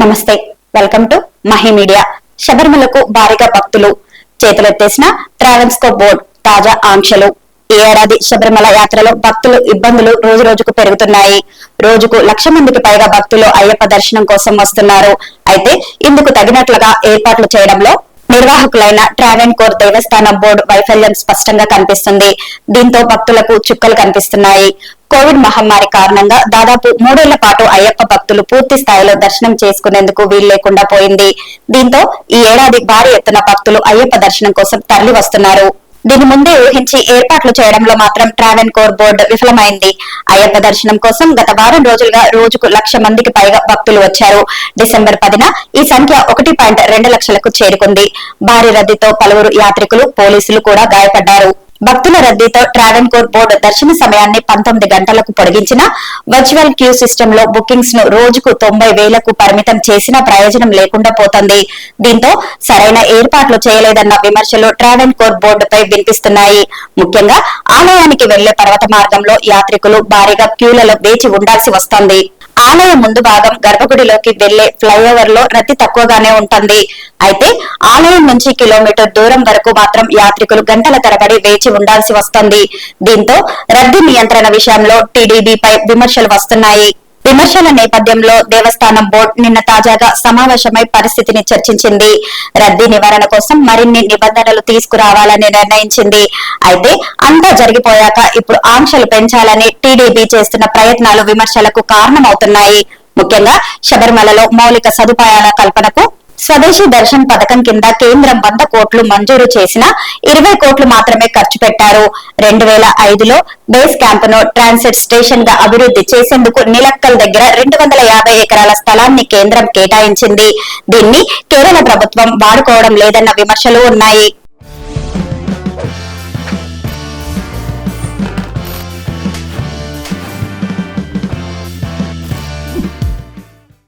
నమస్తే. Welcome to Mahi media. శబరిమలకు భారీగా భక్తులు. చేతులెత్తేసిన ట్రావెల్స్కో బోర్డు తాజా ఆంక్షలు. ఈ ఏడాది శబరిమల యాత్రలో భక్తులు ఇబ్బందులు రోజు రోజుకు పెరుగుతున్నాయి. రోజుకు లక్ష మందికి పైగా భక్తులు అయ్యప్ప దర్శనం కోసం వస్తున్నారు. అయితే ఇందుకు తగినట్లుగా ఏర్పాట్లు చేయడంలో నిర్వాహకులైన ట్రావెన్ కోర్ దేవస్థానం బోర్డు వైఫల్యం స్పష్టంగా కనిపిస్తుంది. దీంతో భక్తులకు చుక్కలు కనిపిస్తున్నాయి. కోవిడ్ మహమ్మారి కారణంగా దాదాపు మూడేళ్ళ పాటు అయ్యప్ప భక్తులు పూర్తి స్థాయిలో దర్శనం చేసుకునేందుకు వీలు లేకుండా పోయింది. దీంతో ఈ ఏడాది భారీ ఎత్తున భక్తులు అయ్యప్ప దర్శనం కోసం తరలి వస్తున్నారు దీని ముందే ఊహించి ఏర్పాట్లు చేయడంలో మాత్రం ట్రావెన్ కోర్ బోర్డు విఫలమైంది. అయ్యప్ప దర్శనం కోసం గత వారం రోజులుగా రోజుకు లక్ష మందికి పైగా భక్తులు వచ్చారు. డిసెంబర్ పదిన ఈ సంఖ్య ఒకటి పాయింట్ రెండు లక్షలకు చేరుకుంది. భారీ రద్దీతో పలువురు యాత్రికులు పోలీసులు కూడా గాయపడ్డారు. భక్తుల రద్దీతో ట్రావెన్ కోర్ బోర్డు దర్శన సమయాన్ని పంతొమ్మిది గంటలకు పొడిగించిన వర్చువల్ క్యూ సిస్టమ్లో బుకింగ్స్ను రోజుకు తొంభై వేలకు పరిమితం చేసినా ప్రయోజనం లేకుండా పోతుంది. దీంతో సరైన ఏర్పాట్లు చేయలేదన్న విమర్శలు ట్రావెన్ కోర్ బోర్డుపై వినిపిస్తున్నాయి. ముఖ్యంగా ఆలయానికి వెళ్ళే పర్వత మార్గంలో యాత్రికులు భారీగా క్యూలలో వేచి ఉండాల్సి వస్తోంది. ఆలయం ముందు భాగం గర్భగుడిలోకి వెళ్ళే ఫ్లైఓవర్లో రద్దీ తక్కువగానే ఉంటుంది. అయితే ఆలయం నుంచి కిలోమీటర్ దూరం వరకు మాత్రం యాత్రికులు గంటల తరబడి వేచి ఉండాల్సి వస్తుంది. దీంతో రద్దీ నియంత్రణ విషయంలో టీడీబీపై విమర్శలు వస్తున్నాయి. విమర్శల నేపథ్యంలో దేవస్థానం బోర్డు నిన్న తాజాగా సమావేశమై పరిస్థితిని చర్చించింది. రద్దీ నివారణ కోసం మరిన్ని నిబంధనలు తీసుకురావాలని నిర్ణయించింది. అయితే అంతా జరిగిపోయాక ఇప్పుడు ఆంక్షలు పెంచాలని టీడీపీ చేస్తున్న ప్రయత్నాలు విమర్శలకు కారణమవుతున్నాయి. ముఖ్యంగా శబరిమలలో మౌలిక సదుపాయాల కల్పనకు స్వదేశీ దర్శన్ పథకం కింద కేంద్రం వంద కోట్లు మంజూరు చేసిన ఇరవై కోట్లు మాత్రమే ఖర్చు పెట్టారు. రెండు వేల ఐదులో బేస్ క్యాంప్ను ట్రాన్సిట్ స్టేషన్గా అభివృద్ధి చేసేందుకు నిలక్కల్ దగ్గర రెండు వందల యాభై ఎకరాల స్థలాన్ని కేంద్రం కేటాయించింది. దీన్ని కేరళ ప్రభుత్వం వాడుకోవడం లేదన్న విమర్శలు ఉన్నాయి.